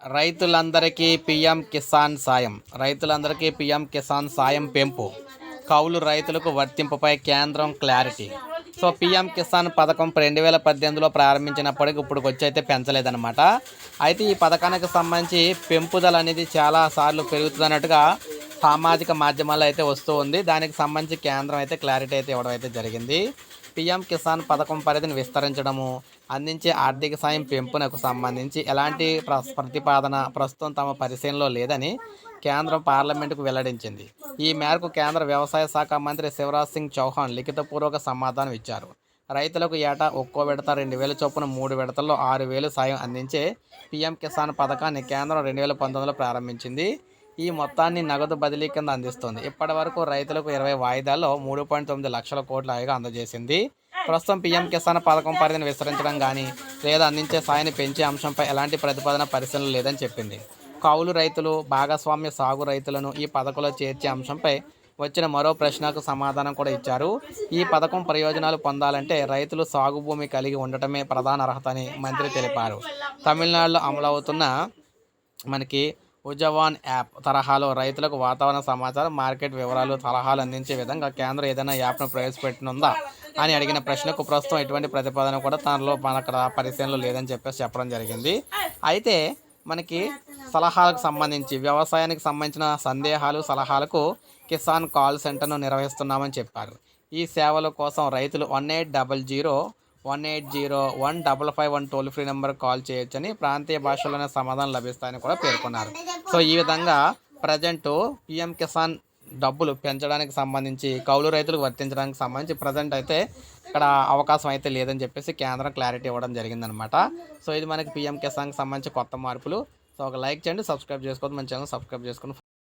రైతులందరికీ పిఎం కిసాన్ సాయం. రైతులందరికీ పిఎం కిసాన్ సాయం పెంపు. కౌలు రైతులకు వర్తింపుపై కేంద్రం క్లారిటీ. సో పిఎం కిసాన్ పథకం రెండు వేల పద్దెనిమిదిలో ప్రారంభించినప్పటికి ఇప్పుడు వచ్చి అయితే పెంచలేదన్నమాట. అయితే ఈ పథకానికి సంబంధించి పెంపుదల అనేది చాలా సార్లు పెరుగుతున్నట్టుగా సామాజిక మాధ్యమాల్లో అయితే వస్తూ ఉంది. దానికి సంబంధించి కేంద్రం అయితే క్లారిటీ అయితే ఇవ్వడం అయితే జరిగింది. పిఎం కిసాన్ పథకం పరిధిని విస్తరించడము అందించే ఆర్థిక సాయం పెంపునకు సంబంధించి ఎలాంటి ప్ర- ప్రతిపాదన ప్రస్తుతం తమ పరిశీలనలో లేదని కేంద్రం పార్లమెంటుకు వెల్లడించింది. ఈ మేరకు కేంద్ర వ్యవసాయ శాఖ మంత్రి శివరాజ్ సింగ్ చౌహాన్ లిఖితపూర్వక సమాధానం ఇచ్చారు. రైతులకు ఏటా ఒక్కో విడత రెండు వేల చొప్పున మూడు విడతల్లో ఆరు వేలు సాయం అందించే పీఎం కిసాన్ పథకాన్ని కేంద్రం రెండు వేల పంతొమ్మిదిలో ప్రారంభించింది. ఈ మొత్తాన్ని నగదు బదిలీ కింద అందిస్తుంది. ఇప్పటి వరకు రైతులకు ఇరవై వాయిదాల్లో మూడు పాయింట్ తొమ్మిది లక్షల కోట్ల హాయిగా అందజేసింది. ప్రస్తుతం పీఎం కిసాన్ పథకం పరిధిని విస్తరించడం కానీ లేదా అందించే సాయాన్ని పెంచే అంశంపై ఎలాంటి ప్రతిపాదన పరిశీలన లేదని చెప్పింది. కౌలు రైతులు భాగస్వామ్య సాగు రైతులను ఈ పథకంలో చేర్చే అంశంపై వచ్చిన మరో ప్రశ్నకు సమాధానం కూడా ఇచ్చారు. ఈ పథకం ప్రయోజనాలు పొందాలంటే రైతులు సాగు భూమి కలిగి ఉండటమే ప్రధాన అర్హత అని మంత్రి తెలిపారు. తమిళనాడులో అమలవుతున్న మనకి ఉజవాన్ యాప్ తరహాలో రైతులకు వాతావరణ సమాచారం మార్కెట్ వివరాలు సలహాలు అందించే విధంగా కేంద్రం ఏదైనా యాప్ను ప్రవేశపెట్టనుందా అని అడిగిన ప్రశ్నకు ప్రస్తుతం ఎటువంటి ప్రతిపాదన కూడా తనలో మనకు పరిశీలనలో లేదని చెప్పేసి చెప్పడం జరిగింది. అయితే మనకి సలహాలకు సంబంధించి వ్యవసాయానికి సంబంధించిన సందేహాలు సలహాలకు కిసాన్ కాల్ సెంటర్ను నిర్వహిస్తున్నామని చెప్పారు. ఈ సేవల కోసం రైతులు one eight double zero one eight zero one double five one toll free number call చేయొచ్చని ప్రాంతీయ భాషలోనే సమాధానం లభిస్తాయని కూడా పేర్కొన్నారు. సో ఈ విధంగా ప్రజెంట్ పిఎం కిసాన్ డబ్బులు పెంచడానికి సంబంధించి కౌలు రైతులకు వర్తించడానికి సంబంధించి ప్రజెంట్ అయితే ఇక్కడ అవకాశం అయితే లేదని చెప్పేసి కేంద్రం క్లారిటీ ఇవ్వడం జరిగిందనమాట. సో ఇది మనకి పిఎం కిసాన్కి సంబంధించి కొత్త మార్పులు. సో ఒక లైక్ చేయండి సబ్స్క్రైబ్ చేసుకోవద్దు మన ఛానల్ సబ్స్క్రైబ్ చేసుకుని